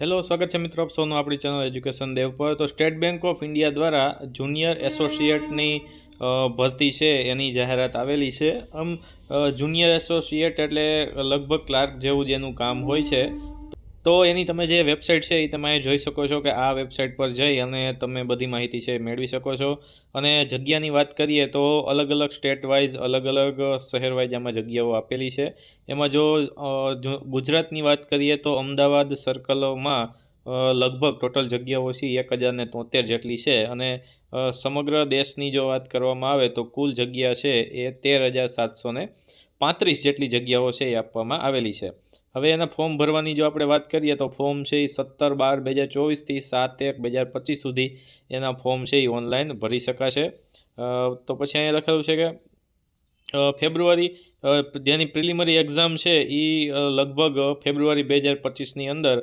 Hello, સ્વાગત છે મિત્રો સૌનું આપણી ચેનલ એજ્યુકેશન દેવ પર. તો સ્ટેટ બેંક ઓફ ઇન્ડિયા દ્વારા જુનિયર એસોસિએટની ભરતી છે, એની જાહેરાત આવેલી છે. આમ જુનિયર એસોસિએટ એટલે લગભગ ક્લાર્ક જેવું જેનું કામ હોય છે. તો એની તમે જે વેબસાઇટ છે એ તમે જોઈ શકો છો કે આ વેબસાઇટ પર જઈ અને તમે બધી માહિતી છે મેળવી શકો છો. અને જગ્યાની વાત કરીએ તો અલગ અલગ સ્ટેટ વાઇઝ અલગ અલગ શહેર વાઇઝ આમાં જગ્યાઓ આપેલી છે. એમાં જો ગુજરાતની વાત કરીએ તો અમદાવાદ સર્કલમાં લગભગ ટોટલ જગ્યાઓ છે એક હજારને તોતેર જેટલી છે. અને સમગ્ર દેશની જો વાત કરવામાં આવે તો કુલ જગ્યા છે એ તેર હજાર સાતસો પાંત્રીસ જેટલી જગ્યાઓ છે એ આપવામાં આવેલી છે. હવે એના ફોર્મ ભરવાની જો આપણે વાત કરીએ તો ફોર્મ છે એ સત્તર બાર બે હજાર ચોવીસથી સાત એક બે હજાર પચીસ સુધી એના ફોર્મ છે એ ઓનલાઈન ભરી શકાશે. તો પછી અહીંયા લખેલું છે કે ફેબ્રુઆરી જેની પ્રિલિમરી એક્ઝામ છે એ લગભગ ફેબ્રુઆરી બે હજાર પચીસની અંદર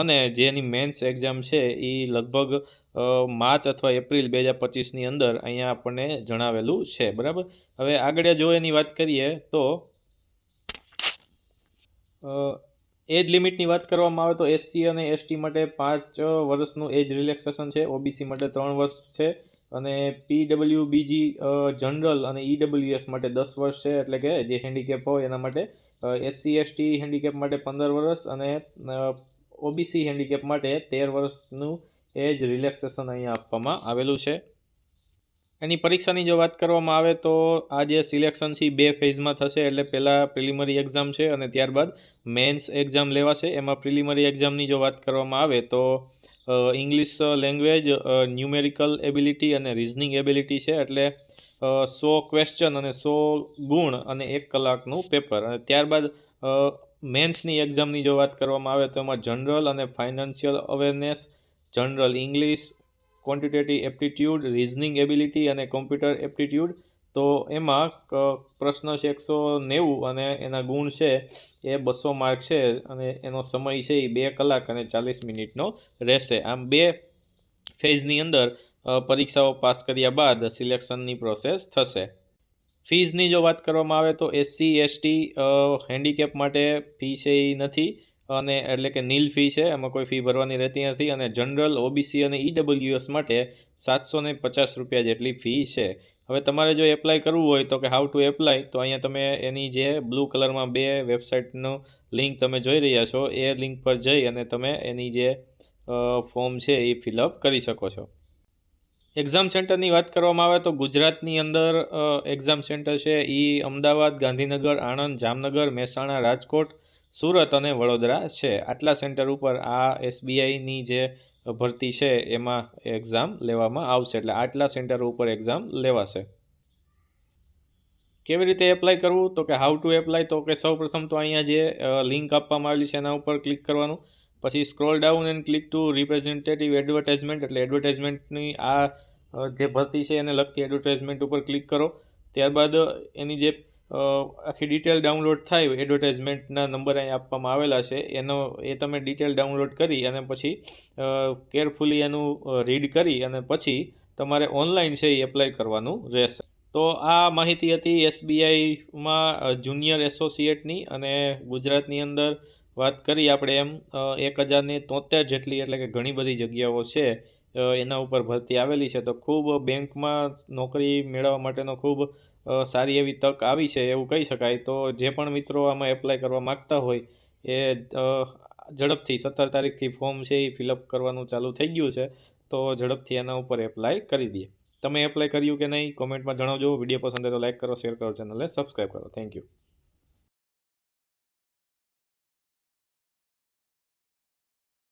અને જેની મેન્સ એક્ઝામ છે એ લગભગ માર્ચ અથવા એપ્રિલ બે હજાર પચીસની અંદર અહીંયા આપણને જણાવેલું છે. બરાબર? હવે આગળ જો એની વાત કરીએ તો એજ લિમિટની વાત કરવામાં આવે તો એસસી અને એસટી માટે પાંચ વર્ષનું એજ રિલેક્સેશન છે. ઓબીસી માટે ત્રણ વર્ષ છે અને પીડબલ્યુ બીજી જનરલ અને ઈડબ્લ્યુએસ માટે દસ વર્ષ છે. એટલે કે જે હેન્ડીકેપ હોય એના માટે એસસી, એસટી હેન્ડીકેપ માટે પંદર વર્ષ અને ઓબીસી હેન્ડીકેપ માટે તેર વર્ષનું એજ રિલેક્સેશન અહીંયા આપવામાં આવેલું છે. એની પરીક્ષાની જો વાત કરવામાં આવે તો આ જે સિલેક્શન છે બે ફેઝમાં થશે. એટલે પહેલાં પ્રિલિમરી એક્ઝામ છે અને ત્યારબાદ મેન્સ એક્ઝામ લેવાશે. એમાં પ્રિલિમરી એક્ઝામની જો વાત કરવામાં આવે તો ઇંગ્લિશ લેંગ્વેજ ન્યુમેરિકલ એબિલિટી અને રિઝનિંગ એબિલિટી છે. એટલે સો ક્વેશ્ચન અને સો ગુણ અને એક કલાકનું પેપર અને ત્યારબાદ મેન્સની એક્ઝામની જો વાત કરવામાં આવે તો એમાં જનરલ અને financial awareness general English quantitative aptitude reasoning ability અને કોમ્પ્યુટર એપ્ટિટ્યૂડ તો એમાં પ્રશ્ન છે એકસો નેવું અને એના ગુણ છે એ બસો માર્ક છે અને એનો સમય છે એ બે કલાક અને ચાલીસ મિનિટનો રહેશે. આમ બે ફેઝની અંદર પરીક્ષાઓ પાસ કર્યા બાદ સિલેક્શનની પ્રોસેસ થશે. ફીઝની જો વાત કરવામાં આવે તો એસસી, એસટી હેન્ડીકેપ માટે ફી છે એ નથી. અને એટલે કે નીલ ફી છે, એમાં કોઈ ફી ભરવાની રહેતી નથી અને જનરલ ઓબીસી અને ઈડબ્લ્યુએસ માટે સાતસો ને પચાસ રૂપિયા જેટલી ફી છે. હવે તમારે જો એપ્લાય કરવું હોય તો કે હાઉ ટુ એપ્લાય તો અહીંયા તમે એની જે બ્લુ કલરમાં બે વેબસાઇટનું લિંક તમે જોઈ રહ્યા છો, એ લિંક પર જઈ અને તમે એની જે ફોર્મ છે એ ફિલઅપ કરી શકો છો. એક્ઝામ સેન્ટરની વાત કરવામાં આવે તો ગુજરાતની અંદર એક્ઝામ સેન્ટર છે એ અમદાવાદ, ગાંધીનગર, આણંદ, જામનગર, મહેસાણા, રાજકોટ સુરત અને વડોદરા છે. આટલા સેન્ટર ઉપર આ એસબીઆઈની જે ભરતી છે એમાં એક્ઝામ લેવામાં આવશે. એટલે આટલા સેન્ટર ઉપર એક્ઝામ લેવાશે. કેવી રીતે એપ્લાય કરવું? તો કે હાઉ ટુ એપ્લાય તો કે સૌ પ્રથમ તો અહીંયા જે લિંક આપવામાં આવેલી છે એના ઉપર ક્લિક કરવાનું. પછી scroll down and click to representative advertisement એટલે એડવર્ટાઇઝમેન્ટની આ જે ભરતી છે એને લગતી એડવર્ટાઇઝમેન્ટ ઉપર ક્લિક કરો. ત્યારબાદ એની જે આખી ડિટેલ ડાઉનલોડ થાય એડવર્ટાઇઝમેન્ટના નંબર અહીં આપવામાં આવેલા છે. એનો, એ તમે ડિટેલ ડાઉનલોડ કરી અને પછી કેરફુલી એનું રીડ કરી અને પછી તમારે ઓનલાઈન છે એ એપ્લાય કરવાનું રહેશે. તો આ માહિતી હતી એસબીઆઈમાં જુનિયર એસોસિએટની અને ગુજરાતની અંદર વાત કરી આપણે એમ એક હજારની તોતેર જેટલી એટલે કે ઘણી બધી જગ્યાઓ છે. એના ઉપર ભરતી આવેલી છે. તો ખૂબ બેંકમાં નોકરી મેળવવા માટેનો ખૂબ સારી એવી તક આવી છે એવું કહી શકાય. તો જે પણ મિત્રો આમાં એપ્લાય કરવા માગતા હોય એ ઝડપથી સત્તર તારીખથી ફોર્મ છે એ ફિલઅપ કરવાનું ચાલુ થઈ ગયું છે. તો ઝડપથી એના ઉપર એપ્લાય કરી દઈએ. તમે એપ્લાય કર્યું કે નહીં કોમેન્ટમાં જણાવજો. વીડિયો પસંદ હોય તો લાઇક કરો શેર કરો ચેનલને સબસ્ક્રાઈબ કરો. Thank you